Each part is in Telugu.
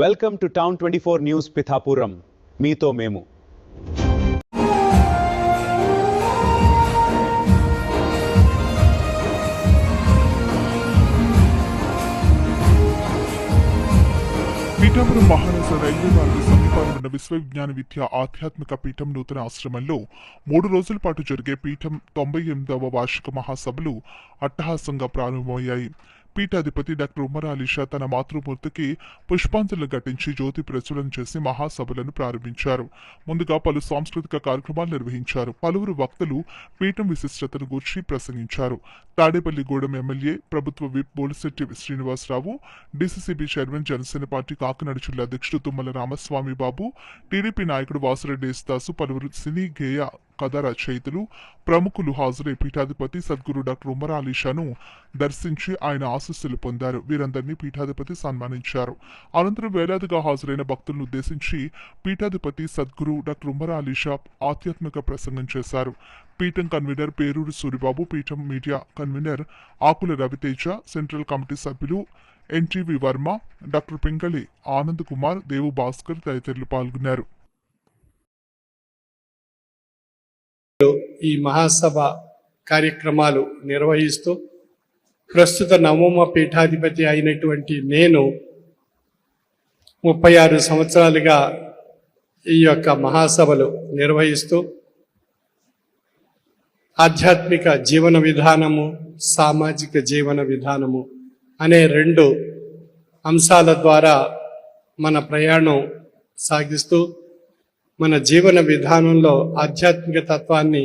Welcome to town twenty four news Pithapuram మీతో మేము. పీఠాపురం మహారాజ రైల్వే మార్గ సమీపంలో ఉన్న విశ్వవిజ్ఞాన విద్య ఆధ్యాత్మిక పీఠం నూతన ఆశ్రమంలో మూడు రోజుల పాటు జరిగే పీఠం తొంభై ఎనిమిదవ వార్షిక మహాసభలు అట్టహాసంగా ప్రారంభమయ్యాయి. పీఠాధిపతి డాక్టర్ ఉమర్ అలీషా తన మాతృమూర్తికి పుష్పాంజలి ఘటించి జ్యోతి ప్రచురణ చేసి మహాసభలను ప్రారంభించారు. ముందుగా పలు సాంస్కృతిక కార్యక్రమాలు నిర్వహించారు. పలువురు వక్తలు పీఠం విశిష్టతను గూర్చి ప్రసంగించారు. తాడేపల్లిగూడెం ఎమ్మెల్యే ప్రభుత్వ whip Bolisetti Srinivasarao DCCB chairman Janasena party Kakinada జిల్లా అధ్యక్షుడు తుమ్మల రామస్వామి బాబు టీడీపీ నాయకుడు వాసురెడ్డి యేసుదాసు పలువురు సినీ గేయ కథ రచయితలు ప్రముఖులు హాజరై పీఠాధిపతి సద్గురు డాక్టర్ ఉమర్ అలీషాను దర్శించి ఆయన ఆశీస్సులు పొందారు. వీరందరినీ పీఠాధిపతి సన్మానించారు. అనంతరం వేలాదిగా హాజరైన భక్తులను ఉద్దేశించి పీఠాధిపతి సద్గురు డాక్టర్ ఉమర్ అలీషా ఆధ్యాత్మిక ప్రసంగం చేశారు. పీఠం కన్వీనర్ పేరూరు సూరిబాబు పీఠం media convenor Akula Raviteja central committee సభ్యులు ఎన్టీవి వర్మ డాక్టర్ పింగళి ఆనంద్ కుమార్ దేవు భాస్కర్ తదితరులు పాల్గొన్నారు. ఈ మహాసభ కార్యక్రమాలు నిర్వహిస్తూ ప్రస్తుత నవమ పీఠాధిపతి అయినటువంటి నేను ముప్పై ఆరు సంవత్సరాలుగా ఈ యొక్క మహాసభలు నిర్వహిస్తూ ఆధ్యాత్మిక జీవన విధానము సామాజిక జీవన విధానము అనే రెండు అంశాల ద్వారా మన ప్రయాణం సాగిస్తూ మన జీవన విధానంలో ఆధ్యాత్మిక తత్వాన్ని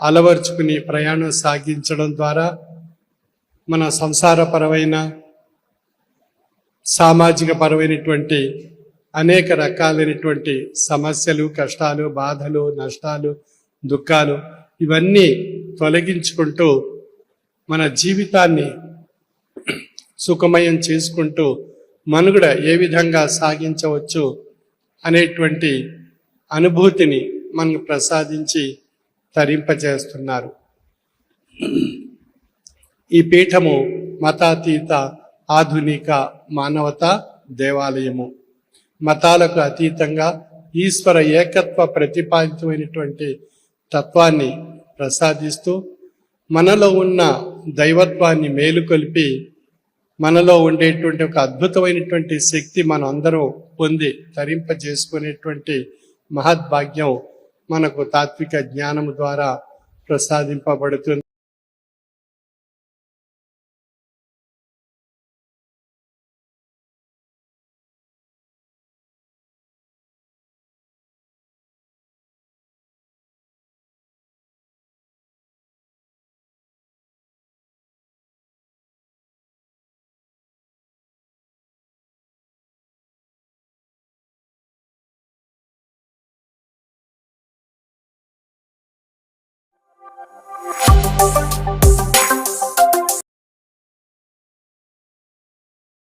అలవర్చుకుని ప్రయాణం సాగించడం ద్వారా మన సంసారపరమైన సామాజిక పరమైనటువంటి అనేక రకాలైనటువంటి సమస్యలు కష్టాలు బాధలు నష్టాలు దుఃఖాలు ఇవన్నీ తొలగించుకుంటూ మన జీవితాన్ని సుఖమయం చేసుకుంటూ మనుగడ ఏ విధంగా సాగించవచ్చు అనేటువంటి అనుభూతిని మనకు ప్రసాదించి తరింపజేస్తున్నారు. ఈ పీఠము మతాతీత ఆధునిక మానవత దేవాలయము. మతాలకు అతీతంగా ఈశ్వర ఏకత్వ ప్రతిపాదితమైనటువంటి తత్వాన్ని ప్రసాదిస్తూ మనలో ఉన్న దైవత్వాన్ని మేలుకొల్పి మనలో ఉండేటువంటి ఒక అద్భుతమైనటువంటి శక్తి మనం అందరూ పొంది తరింపజేసుకునేటువంటి మహద్భాగ్యం మనకు తాత్విక జ్ఞానము ద్వారా ప్రసాదింపబడుతుంది.